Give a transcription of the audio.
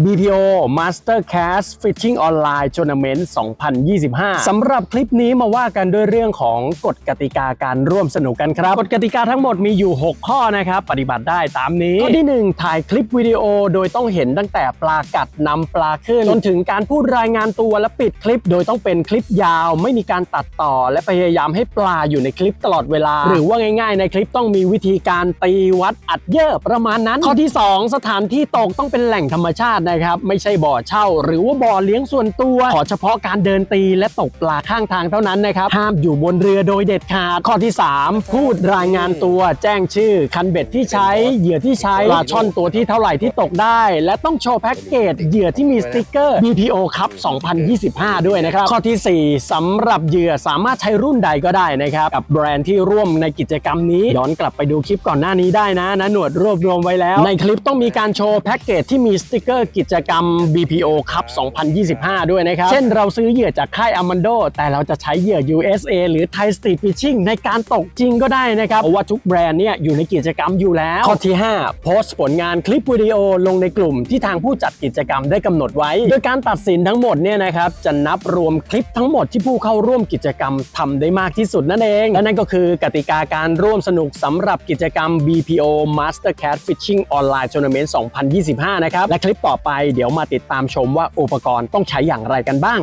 BPO Master Cast Fishing Online Tournament 2025 สำหรับคลิปนี้มาว่ากันด้วยเรื่องของกฎกติกาการร่วมสนุกกันครับ กฎกติกาทั้งหมดมีอยู่ 6 ข้อนะครับ ปฏิบัติได้ตามนี้ ข้อที่ 1 ถ่ายคลิปวิดีโอโดยต้องเห็นตั้งแต่ปลากัดนำปลาขึ้น จนถึงการพูดรายงานตัวและปิดคลิป โดยต้องเป็นคลิปยาว ไม่มีการตัดต่อ และพยายามให้ปลาอยู่ในคลิปตลอดเวลา หรือว่าง่ายๆ ในคลิปต้องมีวิธีการตีวัดอัดเยอะประมาณนั้น ข้อที่ 2 สถานที่ตกต้องเป็นแหล่งธรรมชาตินะครับ ไม่ใช่บ่อเช่า หรือว่าบ่อเลี้ยงส่วนตัว ขอเฉพาะการเดินตีและตกปลาข้างทางเท่านั้นนะครับ ห้ามอยู่บนเรือโดยเด็ดขาด ข้อที่ 3 พูดรายงานตัว แจ้งชื่อ คันเบ็ดที่ใช้ เหยื่อที่ใช้ปลาช่อนตัวที่เท่าไหร่ที่ตกได้ และต้องโชว์แพ็กเกจเหยื่อที่มีสติกเกอร์ BPO ครับ2025 ด้วยนะครับ ข้อทีสี่4สำหรับเหยื่อสามารถใช้รุ่นใดก็ได้นะครับ กับแบรนด์ที่ร่วมในกิจกรรมนี้ ย้อนกลับไปดูคลิปก่อนหน้านี้ได้นะนะหนวดรวบรวมไว้แล้ว ในคลิปต้องมีการโชว์แพ็กเกจที่มีสติกเกอร์กิจกรรม BPO ครับ 2025 ด้วยนะครับ เช่นเราซื้อเหยื่อจากค่าย Amando แต่เราจะใช้เหยื่อ USA หรือ Thai Street Fishing ในการตกจริงก็ได้นะครับ เพราะว่าทุกแบรนด์เนี่ยอยู่ในกิจกรรมอยู่แล้ว ข้อที่ 5 โพสต์ผลงานคลิปวิดีโอลงในกลุ่มที่ทางผู้จัดกิจกรรมได้กำหนดไว้ โดยการตัดสินทั้งหมดเนี่ยนะครับจะนับรวมคลิปทั้งหมดที่ผู้เข้าร่วมกิจกรรมทำได้มากที่สุดนั่นเอง และนั่นก็คือกติกาการร่วมสนุกสำหรับกิจกรรม BPO Master Cat Fishing Online Tournament 2025 นะครับ และคลิปต่อไปเดี๋ยวมาติดตามชมว่าอุปกรณ์ต้องใช้อย่างไรกันบ้าง